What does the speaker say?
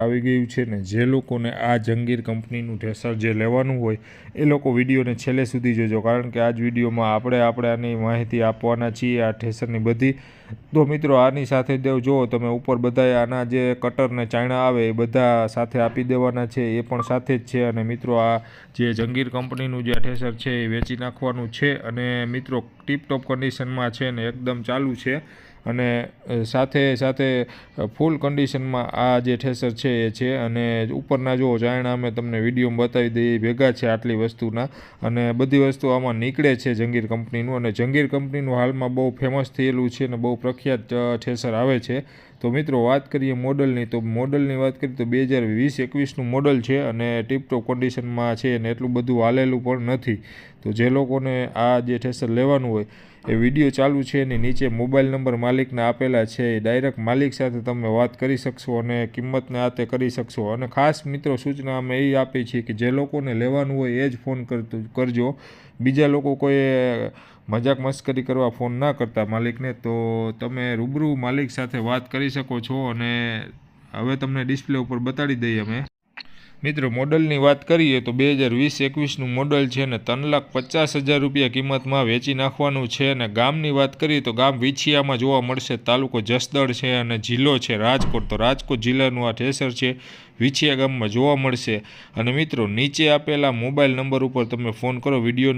આવી ગયું છે ને જે લોકોને આ જંગીર કંપનીનું ઠેસર જે લેવાનું હોય એ લોકો વિડીયોને છેલ્લે સુધી જોજો. કારણ કે આ જ વિડીયોમાં આપણે આપણે આની માહિતી આપવાના છીએ આ ઠેસરની બધી. તો મિત્રો, આની સાથે જ જુઓ તમે ઉપર બધા આના જે કટર ને ચાયણા આવે એ બધા સાથે આપી દેવાના છે, એ પણ સાથે જ છે. અને મિત્રો, આ જે જંગીર કંપનીનું જે ઠેસર છે એ વેચી નાખવાનું છે. અને મિત્રો, ટીપટોપ કન્ડિશનમાં છે ને એકદમ ચાલુ છે. અને સાથે સાથે ફૂલ કન્ડિશનમાં આ જે ઠેસર છે એ છે. અને ઉપરના જુઓ, ચાયણા અમે તમને વિડીયોમાં બતાવી દઈએ ભેગા છે આટલી વસ્તુના. અને બધી વસ્તુ આમાં નીકળે છે જંગીર કંપનીનું. અને જંગીર કંપનીનું હાલમાં બહુ ફેમસ થયેલું છે અને બહુ પ્રખ્યાત ઠેસર આવે છે. તો મિત્રો વાત કરીએ મોડલની, તો મોડલની વાત કરીએ તો બે હજાર વીસ એકવીસનું મોડલ છે અને ટીપટોપ કન્ડિશનમાં છે અને એટલું બધું હાલેલું પણ નથી. તો જે લોકોને આ જે ઠેસર લેવાનું હોય, એ વીડિયો ચાલુ છે એની નીચે મોબાઈલ નંબર માલિકના આપેલા છે. એ ડાયરેક્ટ માલિક સાથે તમે વાત કરી શકશો અને કિંમતને આ તે કરી શકશો. અને ખાસ મિત્રો સૂચના અમે એ આપી છીએ કે જે લોકોને લેવાનું હોય એ જ ફોન કરજો. બીજા લોકો કોઈ મજાક મસ્કરી કરવા ફોન ના કરતા માલિકને, તો તમે રૂબરૂ માલિક સાથે વાત કરી શકો છો અને હવે તમને ડિસ્પ્લે ઉપર બતાડી દઈએ અમે. મિત્રો, મોડલની વાત કરીએ તો બે હજાર વીસ એકવીસનું મોડલ છે ને ત્રણ લાખ પચાસ હજાર રૂપિયા કિંમતમાં વેચી નાખવાનું છે અને ગામની વાત કરીએ તો ગામ વિછિયામાં જોવા મળશે તાલુકો જસદળ છે અને જિલ્લો છે રાજકોટ. તો રાજકોટ જિલ્લાનું આ ઠેસર છે, વિછિયા ગામમાં જોવા મળશે. અને મિત્રો, નીચે આપેલા મોબાઈલ નંબર ઉપર તમે ફોન કરો, વીડિયો